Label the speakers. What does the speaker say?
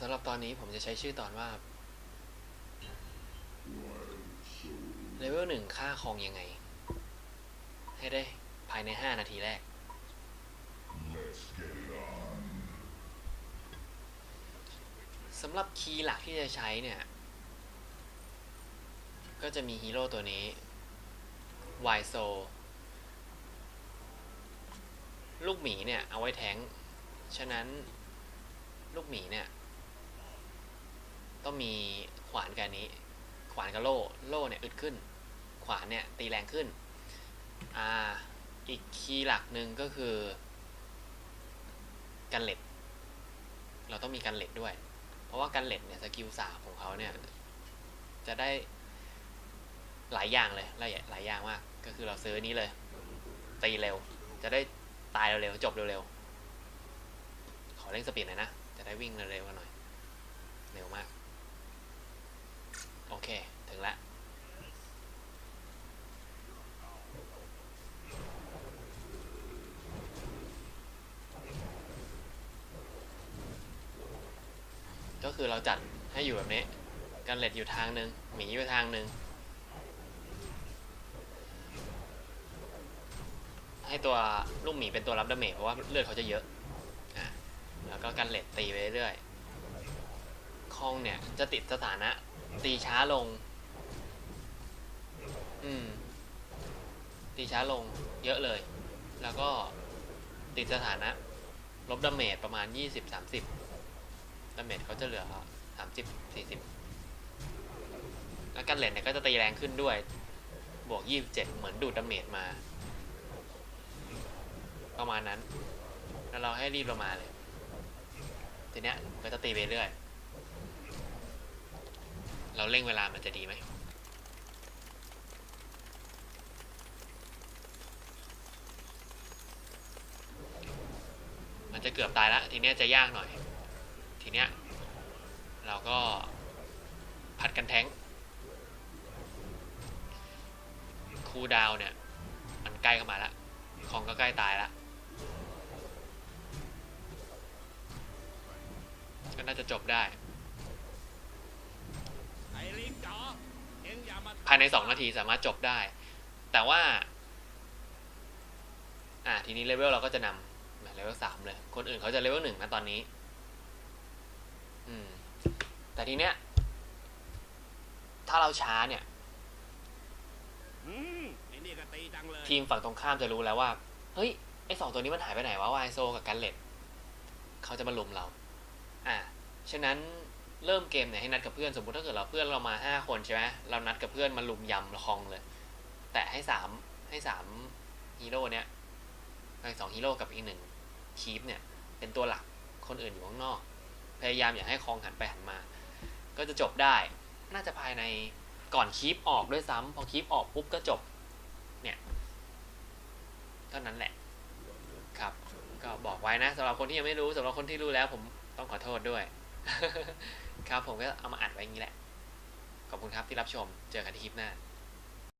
Speaker 1: สำหรับตอนนี้ผมจะใช้ชื่อตอนว่าเลเวลหนึ่งค่าคองยังไง ให้ได้ภายใน 5 นาทีแรก สำหรับคีย์หลักที่จะใช้เนี่ย ก็จะมีฮีโร่ตัวนี้วายโซลูกหมีเนี่ย เอาไว้แทง ฉะนั้น ลูกหมีเนี่ย ต้องมีขวานกับนนี้ ขวานกับโล่ โล่เนี่ยอึดขึ้น ขวานเนี่ยตีแรงขึ้น อ่า อีกคีย์หลักหนึ่งก็คือ กันเหล็ดเราต้องมีกันเหล็ดด้วย เพราะว่ากันเหล็ดเนี่ยสกิลสามของเขาเนี่ยจะได้หลายอย่างเลยหลายหลายอย่างมาก ก็คือเราซื้อนี้เลย ตีเร็ว จะได้ตายเร็วๆจบเร็วๆขอเร่งสปีดหน่อยนะ จะได้วิ่งเร็วๆกันหน่อย เร็วมาก โอเค ถึงแล้วก็คือเราจัดให้อยู่แบบนี้กันเล็ดอยู่ทางหนึ่งหมีอยู่ทางหนึ่งให้ตัวลูกหมีเป็นตัวรับดาเมจเพราะว่าเลือดเขาจะเยอะอะแล้วก็กันเล็ดตีไปเรื่อยคองเนี่ยจะติดสถานะ ตีช้าลง อืม ตีช้าลง เยอะเลย แล้วก็ติดสถานะ ลบดาเมจประมาณ 20-30ดาเมจเขาจะเหลือ 30 40 แล้วกันเล็ดเนี่ยก็จะตีแรงขึ้นด้วย บวก 27 เหมือนดูดดาเมจมา ประมาณนั้น แล้วเราให้รีบลงมาเลย ทีเนี้ยมันก็จะตีไปเรื่อย เราเร่งเวลามันจะดีไหมมันจะเกือบตายแล้วทีเนี้ยจะยากหน่อย ทีเนี้ยเราก็ผัดกันแทงคูดาวเนี่ย มันใกล้เข้ามาแล้วของก็ใกล้ตายแล้วก็น่าจะจบได้
Speaker 2: ไอ้ลิงจ๋อเอ็งอย่ามา
Speaker 1: ภายในสองนาทีสามารถจบได้ แต่ว่า อ่าทีนี้เลเวลเราก็จะนำเลเวลสามเลย คนอื่นเขาจะเลเวลหนึ่งนะตอนนี้ อืม แต่ทีเนี้ย ถ้าเราช้าเนี่ย
Speaker 2: อืมไอ้นี่ก็ตีจังเลย
Speaker 1: ทีมฝั่งตรงข้ามจะรู้แล้วว่า เฮ้ย ไอสองตัวนี้มันหายไปไหนวะวายโซกับกันเล็ดเขาจะมาลุมเรา อ่า ฉะนั้น เริ่มเกมเนี่ยให้นัดกับเพื่อนสมมติถ้าเกิดเราเพื่อนเรามาห้าคนใช่ไหมเรานัดกับเพื่อนมาลุมยำละคองเลย แต่ให้สามให้สามฮีโร่เนี่ยไอสองฮีโร่กับอีกหนึ่งคีปเนี่ย เป็นตัวหลักคนอื่นอยู่ข้างนอก พยายามอย่าให้คองหันไปหันมา ก็จะจบได้น่าจะภายในก่อนคีปออกด้วยซ้ำพอคีปออกปุ๊บก็จบ เนี่ยเท่านั้นแหละ ครับ ก็บอกไว้นะสำหรับคนที่ยังไม่รู้สำหรับคนที่รู้แล้ว ผมต้องขอโทษด้วย ครับผมก็เอามาอัดไว้อย่างนี้แหละ ขอบคุณครับที่รับชม เจอกันที่คลิปหน้า